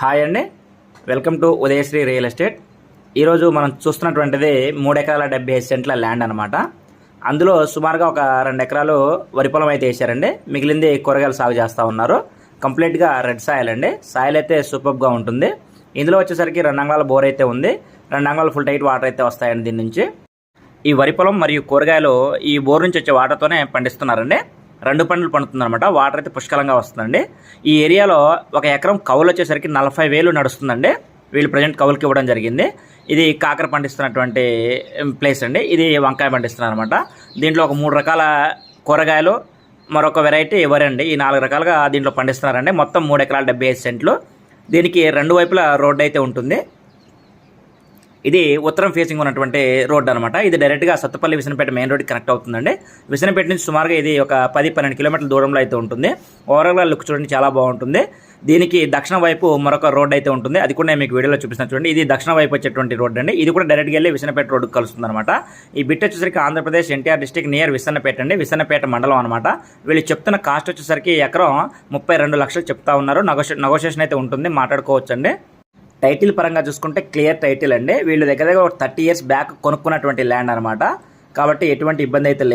Hi అండి. Welcome to Udayasri real estate. ఈరోజు మనం చూస్తున్నటువంటిది మూడు ఎకరాల డెబ్బై ఐదు సెంట్ల ల్యాండ్ అనమాట అందులో సుమారుగా ఒక రెండు ఎకరాలు వరి పొలం అయితే వేసారండి మిగిలింది కూరగాయలు సాగు చేస్తూ ఉన్నారు. కంప్లీట్గా రెడ్ సాయిల్ అండి. సాయిల్ అయితే సూపర్గా ఉంటుంది. ఇందులో వచ్చేసరికి రెండు అంగాల బోర్ అయితే ఉంది. రెండు అంగాలు ఫుల్ టైట్ వాటర్ అయితే వస్తాయండి దీని నుంచి. ఈ వరి పొలం మరియు కూరగాయలు ఈ బోర్ నుంచి వచ్చే వాటర్తోనే పండిస్తున్నారండి. రెండు పంటలు పండుతుందన్నమాట. వాటర్ అయితే పుష్కలంగా వస్తుందండి. ఈ ఏరియాలో ఒక ఎకరం కవులు వచ్చేసరికి నలభై వేలు నడుస్తుందండి. వీళ్ళు ప్రజెంట్ కవులకి ఇవ్వడం జరిగింది. ఇది కాకర పండిస్తున్నటువంటి ప్లేస్ అండి. ఇది వంకాయ పండిస్తున్నారు అనమాట దీంట్లో ఒక మూడు రకాల కూరగాయలు మరొక వెరైటీ వరి అండి ఈ నాలుగు రకాలుగా దీంట్లో పండిస్తున్నారండి. మొత్తం మూడు ఎకరాల డెబ్బై ఐదు సెంట్లు. దీనికి రెండు వైపులా రోడ్డు అయితే ఉంటుంది. ఇది ఉత్తరం ఫేసింగ్ ఉన్నటువంటి రోడ్డు అనమాట ఇది డైరెక్ట్గా సత్తుపల్లి విసనపేట మెయిన్ రోడ్కి కనెక్ట్ అవుతుందండి. విసనపేట నుంచి సుమారుగా ఇది ఒక పది పన్నెండు కిలోమీటర్ల దూరంలో అయితే ఉంటుంది. ఓవరాల్గా లుక్ చూడండి చాలా బాగుంటుంది. దీనికి దక్షిణ వైపు మరొక రోడ్ అయితే ఉంటుంది. అది కూడా నేను మీకు వీడియోలో చూపిస్తాను చూడండి. ఇది దక్షిణ వైపు వచ్చేటువంటి రోడ్ అండి. ఇది కూడా డైరెక్ట్గా వెళ్ళి విసనపేట రోడ్డుకి కలుస్తుంది అనమాట ఈ బిట్ వచ్చేసరికి Andhra Pradesh NTR district near Vissannapeta అండి. విసన్నపేట మండలం అనమాట వీళ్ళు చెప్తున్న కాస్ట్ వచ్చేసరికి ఎకరం ముప్పై రెండు లక్షలు చెప్తా ఉన్నారు. నెగోషి నెగోషియేషన్ అయితే ఉంటుంది. మాట్లాడుకోవచ్చు అండి టైటిల్ పరంగా చూసుకుంటే క్లియర్ టైటిల్ అండి. వీళ్ళు దగ్గర దగ్గర ఒక థర్టీ ఇయర్స్ బ్యాక్ కొనుక్కున్నటువంటి ల్యాండ్ అనమాట కాబట్టి ఎటువంటి ఇబ్బంది అయితే లేదు.